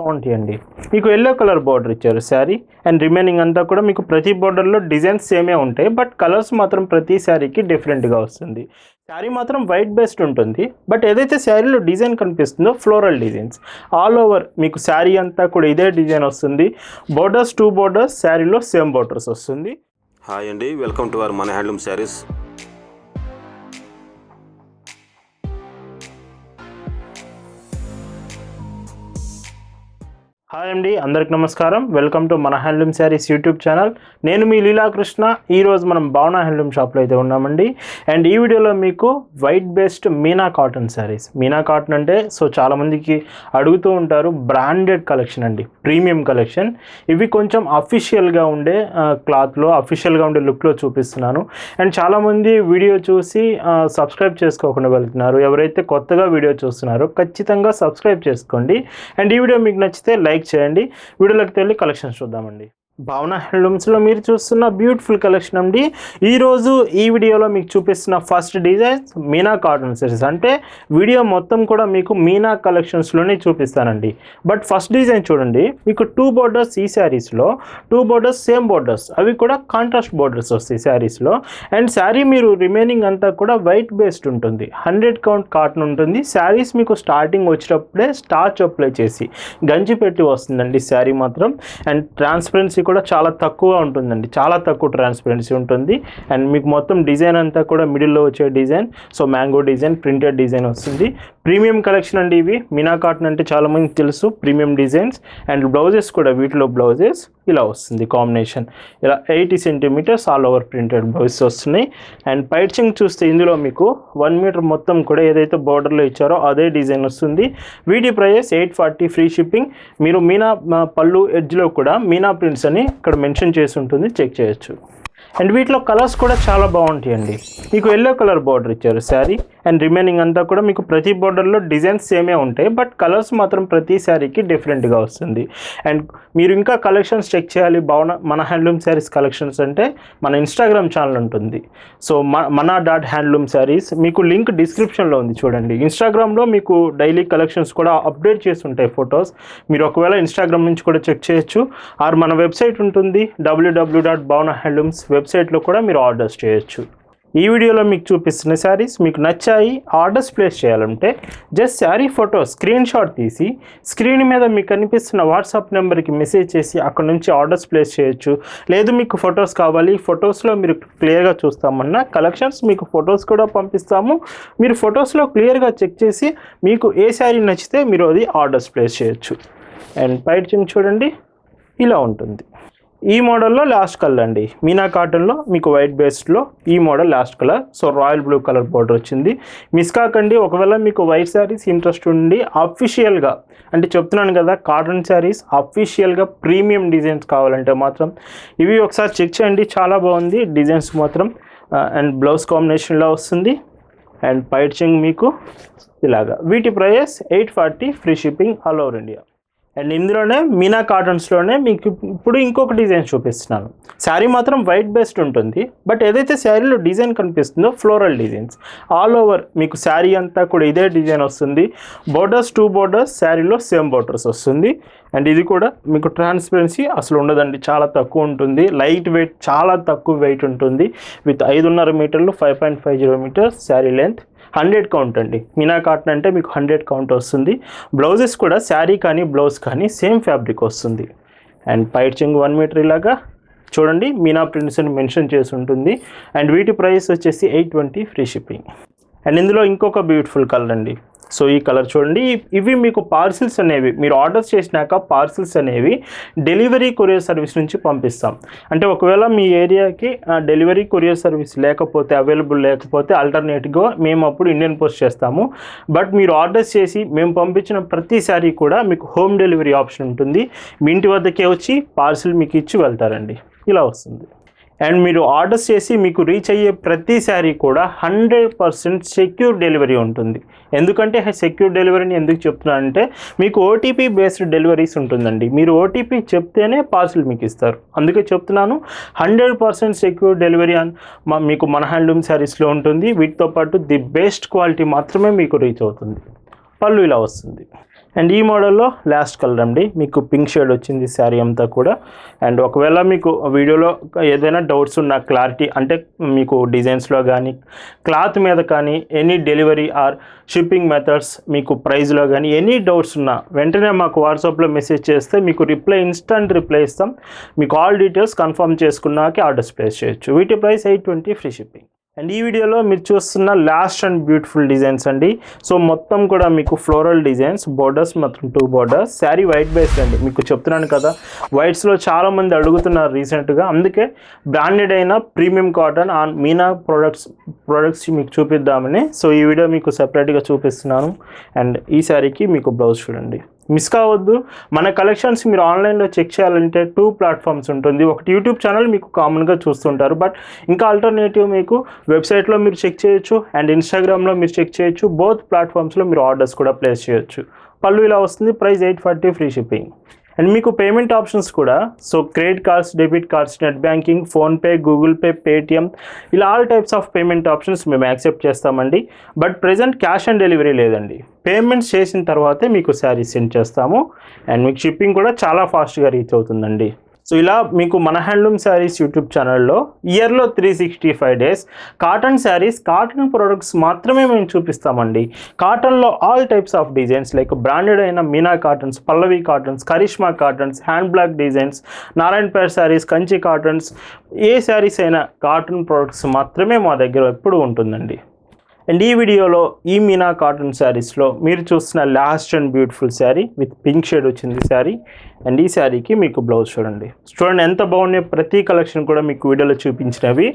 బాగుంటాయి అండి. మీకు ఎల్లో కలర్ బార్డర్ ఇచ్చారు శారీ అండ్ రిమైనింగ్ అంతా కూడా మీకు ప్రతి బార్డర్లో డిజైన్స్ సేమే ఉంటాయి బట్ కలర్స్ మాత్రం ప్రతి శారీకి డిఫరెంట్గా వస్తుంది. శారీ మాత్రం వైట్ బేస్డ్ ఉంటుంది బట్ ఏదైతే శారీలో డిజైన్ కనిపిస్తుందో ఫ్లోరల్ డిజైన్స్ ఆల్ ఓవర్ మీకు శారీ అంతా కూడా ఇదే డిజైన్ వస్తుంది. బోర్డర్స్ టూ బోర్డర్స్ శారీలో సేమ్ బోర్డర్స్ వస్తుంది. హాయ్ అండి వెల్కమ్ టు అవర్ మన హ్యాండ్లూమ్ శారీస్ హాయ్ అండి అందరికి నమస్కారం. వెల్కమ్ టు మన హ్యాండ్లూమ్ శారీస్ యూట్యూబ్ ఛానల్ నేను మీ లీలాకృష్ణ. ఈరోజు మనం భావన హ్యాండ్లూమ్ షాప్లో అయితే ఉన్నామండి. అండ్ ఈ వీడియోలో మీకు white based Meena cotton saris Meena cotton అంటే సో చాలామందికి అడుగుతూ ఉంటారు బ్రాండెడ్ కలెక్షన్ అండి. ప్రీమియం కలెక్షన్ ఇవి కొంచెం అఫీషియల్గా ఉండే క్లాత్లో అఫీషియల్గా ఉండే లుక్లో చూపిస్తున్నాను. అండ్ చాలామంది వీడియో చూసి సబ్స్క్రైబ్ చేసుకోకుండా వెళ్తున్నారు. ఎవరైతే కొత్తగా వీడియో చూస్తున్నారో ఖచ్చితంగా సబ్స్క్రైబ్ చేసుకోండి. అండ్ ఈ వీడియో మీకు నచ్చితే లైక్ చేయండి. వీడియోలోకి వెళ్ళి కలెక్షన్స్ చూద్దామండి. భావన హ్యాండ్లూమ్స్లో మీరు చూస్తున్న బ్యూటిఫుల్ కలెక్షన్ అండి. ఈరోజు ఈ వీడియోలో మీకు చూపిస్తున్న first designs Meena cotton saris అంటే వీడియో మొత్తం కూడా మీకు మీనా కలెక్షన్స్లోనే చూపిస్తానండి. బట్ ఫస్ట్ డిజైన్ చూడండి. మీకు టూ బోర్డర్స్ ఈ శారీస్లో టూ బోర్డర్స్ సేమ్ బోర్డర్స్. అవి కూడా కాంట్రాస్ట్ బోర్డర్స్ వస్తాయి శారీస్లో. అండ్ శారీ మీరు రిమైనింగ్ అంతా కూడా వైట్ బేస్డ్ ఉంటుంది. హండ్రెడ్ కౌంట్ కాటన్ ఉంటుంది. శారీస్ మీకు స్టార్టింగ్ వచ్చేటప్పుడే స్టార్చ్ అప్లై చేసి గంజి పెట్టి వస్తుందండి శారీ మాత్రం. అండ్ ట్రాన్స్పరెన్సీ కూడా చాలా తక్కువ ఉంటుందండి. చాలా తక్కువ ట్రాన్స్పరెన్సీ ఉంటుంది. అండ్ మీకు మొత్తం డిజైన్ అంతా కూడా మిడిల్లో వచ్చే design. So mango design printed design వస్తుంది. ప్రీమియం కలెక్షన్ అండి ఇవి. మీనా కాటన్ అంటే చాలా మంది తెలుసు ప్రీమియం డిజైన్స్. అండ్ బ్లౌజెస్ కూడా వీటిలో బ్లౌజెస్ ఇలా వస్తుంది కాంబినేషన్. ఇలా eighty centimetres all over printed blouses వస్తున్నాయి. అండ్ పైచింగ్ చూస్తే ఇందులో మీకు వన్ మీటర్ మొత్తం కూడా ఏదైతే బార్డర్లో ఇచ్చారో అదే డిజైన్ వస్తుంది. వీటి price eight forty free shipping. మీరు మీనా పళ్ళు ఎడ్జ్లో కూడా మీనా ప్రింట్స్ అని ఇక్కడ మెన్షన్ చేసి ఉంటుంది. చెక్ చేయొచ్చు. అండ్ వీటిలో కలర్స్ కూడా చాలా బాగుంటాయండి. మీకు ఎల్లో కలర్ బార్డర్ ఇచ్చారు శారీ. అండ్ రిమైనింగ్ అంతా కూడా మీకు ప్రతి బోర్డర్లో డిజైన్స్ సేమే ఉంటాయి. బట్ కలర్స్ మాత్రం ప్రతి శారీకి డిఫరెంట్గా వస్తుంది. అండ్ మీరు ఇంకా కలెక్షన్స్ చెక్ చేయాలి. భవన మన హ్యాండ్లూమ్ శారీస్ కలెక్షన్స్ అంటే మన ఇన్స్టాగ్రామ్ ఛానల్ ఉంటుంది. సో మన డాట్ హ్యాండ్లూమ్ శారీస్ మీకు లింక్ డిస్క్రిప్షన్లో ఉంది చూడండి. ఇన్స్టాగ్రామ్లో మీకు డైలీ కలెక్షన్స్ కూడా అప్డేట్ చేసి ఉంటాయి ఫొటోస్ మీరు ఒకవేళ ఇన్స్టాగ్రామ్ నుంచి కూడా చెక్ చేయొచ్చు. ఆర్ మన వెబ్సైట్ ఉంటుంది. డబ్ల్యూడబ్ల్యూ డాట్ భవన హ్యాండ్లూమ్స్ వెబ్సైట్లో కూడా మీరు ఆర్డర్స్ చేయొచ్చు. ఈ వీడియోలో మీకు చూపిస్తున్న శారీస్ మీకు నచ్చాయి ఆర్డర్స్ ప్లేస్ చేయాలంటే just sari photo screenshot తీసి స్క్రీన్ మీద మీకు కనిపిస్తున్న వాట్సాప్ నెంబర్కి మెసేజ్ చేసి అక్కడ నుంచి ఆర్డర్స్ ప్లేస్ చేయొచ్చు. లేదు మీకు ఫొటోస్ కావాలి ఫొటోస్లో మీరు క్లియర్గా చూస్తామన్నా కలెక్షన్స్ మీకు ఫొటోస్ కూడా పంపిస్తాము. మీరు ఫొటోస్లో క్లియర్గా చెక్ చేసి మీకు ఏ శారీ నచ్చితే మీరు అది ఆర్డర్స్ ప్లేస్ చేయొచ్చు. అండ్ పైట్ చూడండి ఇలా ఉంటుంది. ఈ మోడల్లో లాస్ట్ కలర్ అండి. మీనా కాటన్లో మీకు వైట్ బేస్డ్లో ఈ model last colour. So royal blue colour border వచ్చింది. మిస్ కాకండి ఒకవేళ మీకు వైట్ శారీస్ ఇంట్రెస్ట్ ఉండి అఫీషియల్గా అంటే చెప్తున్నాను కదా కాటన్ శారీస్ అఫీషియల్గా ప్రీమియం డిజైన్స్ కావాలంటే మాత్రం ఇవి ఒకసారి చెక్ చేయండి. చాలా బాగుంది. డిజైన్స్ మాత్రం అండ్ బ్లౌజ్ కాంబినేషన్లో వస్తుంది. అండ్ పైచింగ్ మీకు ఇలాగా. వీటి price eight forty free shipping all over India. And ఇందులోనే మీనా కాటన్స్లోనే మీకు ఇప్పుడు ఇంకొక డిజైన్ చూపిస్తున్నాను. శారీ మాత్రం వైట్ బేస్డ్ ఉంటుంది. బట్ ఏదైతే శారీలో డిజైన్ కనిపిస్తుందో ఫ్లోరల్ డిజైన్స్ ఆల్ ఓవర్ మీకు శారీ అంతా కూడా ఇదే డిజైన్ వస్తుంది. బోర్డర్స్ టూ బోర్డర్స్ శారీలో సేమ్ బోర్డర్స్ వస్తుంది. అండ్ ఇది కూడా మీకు ట్రాన్స్పరెన్సీ అసలు ఉండదండి. చాలా తక్కువ ఉంటుంది. లైట్ వెయిట్ చాలా తక్కువ వెయిట్ ఉంటుంది. విత్ ఐదున్నర మీటర్లు five point five zero metres sari length hundred count అండి. మీనా కాటన్ అంటే మీకు హండ్రెడ్ కౌంట్ వస్తుంది. బ్లౌజెస్ కూడా శారీ కానీ బ్లౌజ్ కానీ సేమ్ ఫ్యాబ్రిక్ వస్తుంది. అండ్ పైచింగ్ వన్ మీటర్ ఇలాగా. చూడండి మీనా ప్రింట్స్ అని మెన్షన్ చేసి ఉంటుంది. అండ్ వీటి ప్రైస్ వచ్చేసి eight twenty free shipping. And ఇందులో ఇంకొక బ్యూటిఫుల్ కలర్ అండి. సో ఈ కలర్ చూడండి. ఇవి మీకు పార్సిల్స్ అనేవి మీరు ఆర్డర్స్ చేసినాక పార్సిల్స్ అనేవి డెలివరీ కొరియర్ సర్వీస్ నుంచి పంపిస్తాం. అంటే ఒకవేళ మీ ఏరియాకి డెలివరీ కొరియర్ సర్వీస్ లేకపోతే అవైలబుల్ లేకపోతే ఆల్టర్నేట్గా మేము అప్పుడు ఇండియన్ పోస్ట్ చేస్తాము. బట్ మీరు ఆర్డర్స్ చేసి మేము పంపించిన ప్రతిసారి కూడా మీకు హోమ్ డెలివరీ ఆప్షన్ ఉంటుంది. మీ ఇంటి వద్దకే వచ్చి పార్సిల్ మీకు ఇచ్చి వెళ్తారండి. ఇలా వస్తుంది. అండ్ మీరు ఆర్డర్స్ చేసి మీకు రీచ్ అయ్యే ప్రతి శారీ కూడా హండ్రెడ్ పర్సెంట్ సెక్యూర్ డెలివరీ ఉంటుంది. ఎందుకంటే సెక్యూర్ డెలివరీని ఎందుకు చెప్తున్నానంటే మీకు ఓటీపీ బేస్డ్ డెలివరీస్ ఉంటుందండి. మీరు ఓటీపీ చెప్తేనే పార్సిల్ మీకు ఇస్తారు. అందుకే చెప్తున్నాను హండ్రెడ్ పర్సెంట్ సెక్యూర్ డెలివరీ అని మా- మీకు మన హ్యాండ్లూమ్ శారీస్లో ఉంటుంది. వీటితో పాటు ది బెస్ట్ క్వాలిటీ మాత్రమే మీకు రీచ్ అవుతుంది. పళ్ళు ఇలా వస్తుంది. అండ్ ఈ మోడల్లో లాస్ట్ కలర్ అండి. మీకు పింక్ షేడ్ వచ్చింది శారీ అంతా కూడా. అండ్ ఒకవేళ మీకు వీడియోలో ఏదైనా డౌట్స్ ఉన్న క్లారిటీ అంటే మీకు డిజైన్స్లో కానీ క్లాత్ మీద కానీ any delivery or shipping methods మీకు ప్రైస్లో కానీ ఎనీ డౌట్స్ ఉన్నా వెంటనే మాకు వాట్సాప్లో మెసేజ్ చేస్తే మీకు రిప్లై ఇన్స్టంట్ రిప్లై ఇస్తాం. మీకు ఆల్ డీటెయిల్స్ కన్ఫర్మ్ చేసుకున్నాకే ఆర్డర్స్ ప్లేస్ చేయొచ్చు. వీటి price eight twenty free shipping and ఈ వీడియోలో మీరు చూస్తున్న లాస్ట్ అండ్ బ్యూటిఫుల్ డిజైన్స్ అండి. సో మొత్తం కూడా మీకు ఫ్లోరల్ డిజైన్స్ బోర్డర్స్ మొత్తం two borders sari white base అండి. మీకు చెప్తున్నాను కదా వైట్స్లో చాలామంది అడుగుతున్నారు రీసెంట్గా అందుకే బ్రాండెడ్ అయిన premium cotton on Meena products products మీకు చూపిద్దామని. సో ఈ వీడియో మీకు సెపరేట్గా చూపిస్తున్నాను. అండ్ ఈ శారీకి మీకు బ్లౌజ్ చూడండి. మిస్ కావద్దు. మన కలెక్షన్స్ మీరు ఆన్లైన్లో చెక్ చేయాలంటే టూ ప్లాట్ఫామ్స్ ఉంటుంది. ఒకటి యూట్యూబ్ ఛానల్ మీకు కామన్గా చూస్తుంటారు. బట్ ఇంకా ఆల్టర్నేటివ్ మీకు వెబ్సైట్లో మీరు చెక్ చేయొచ్చు అండ్ ఇన్స్టాగ్రామ్లో మీరు చెక్ చేయొచ్చు. బోత్ ప్లాట్ఫామ్స్లో మీరు ఆర్డర్స్ కూడా ప్లేస్ చేయొచ్చు. పళ్ళు ఇలా వస్తుంది. Price eight forty free shipping and మీకు పేమెంట్ ఆప్షన్స్ కూడా so credit cards debit cards net banking PhonePe Google Pay Paytm ఇలా all types of payment options మేము యాక్సెప్ట్ చేస్తామండి. But present cash on delivery లేదండి. పేమెంట్స్ చేసిన తర్వాతే మీకు sari send చేస్తాము. అండ్ మీకు షిప్పింగ్ కూడా చాలా ఫాస్ట్గా రీచ్ అవుతుందండి. సో ఇలా మీకు మన హ్యాండ్లూమ్ శారీస్ యూట్యూబ్ ఛానల్లో ఇయర్లో three sixty five days cotton saris cotton products మాత్రమే మేము చూపిస్తామండి. కాటన్లో all types of designs like branded అయిన Meena cottons Pallavi cottons Karishma cottons hand block designs Narayanpet saris Kanchi cottons ఏ శారీస్ అయినా కాటన్ ప్రొడక్ట్స్ మాత్రమే మా దగ్గర ఎప్పుడు ఉంటుందండి. అండ్ ఈ వీడియోలో ఈ మీనా కాటన్ శారీస్లో మీరు చూస్తున్న last and beautiful sari with pink shade వచ్చింది శారీ. అండ్ ఈ శారీకి మీకు బ్లౌజ్ చూడండి. చూడండి ఎంత బాగున్నాయి ప్రతి కలెక్షన్ కూడా మీకు వీడియోలో చూపించినవి.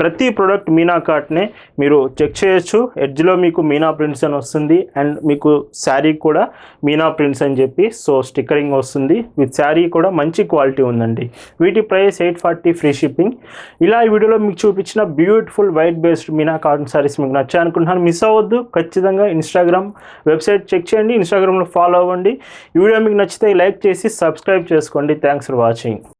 ప్రతి ప్రోడక్ట్ మీనా కాట్నే మీరు చెక్ చేయొచ్చు. ఎడ్జ్లో మీకు మీనా ప్రింట్స్ అని వస్తుంది. అండ్ మీకు శారీ కూడా మీనా ప్రింట్స్ అని చెప్పి సో స్టిక్కరింగ్ వస్తుంది. విత్ శారీ కూడా మంచి క్వాలిటీ ఉందండి. వీటి price eight forty free shipping ఇలా ఈ వీడియోలో మీకు చూపించిన beautiful white based Meena cotton saris మీకు నచ్చాయి అనుకుంటున్నాను. మిస్ అవ్వద్దు. ఖచ్చితంగా ఇన్స్టాగ్రామ్ వెబ్సైట్ చెక్ చేయండి. ఇన్స్టాగ్రామ్లో ఫాలో అవ్వండి. ఈ వీడియో మీకు నచ్చితే లైక్ చేసి సబ్స్క్రైబ్ చేసుకోండి. Thanks for watching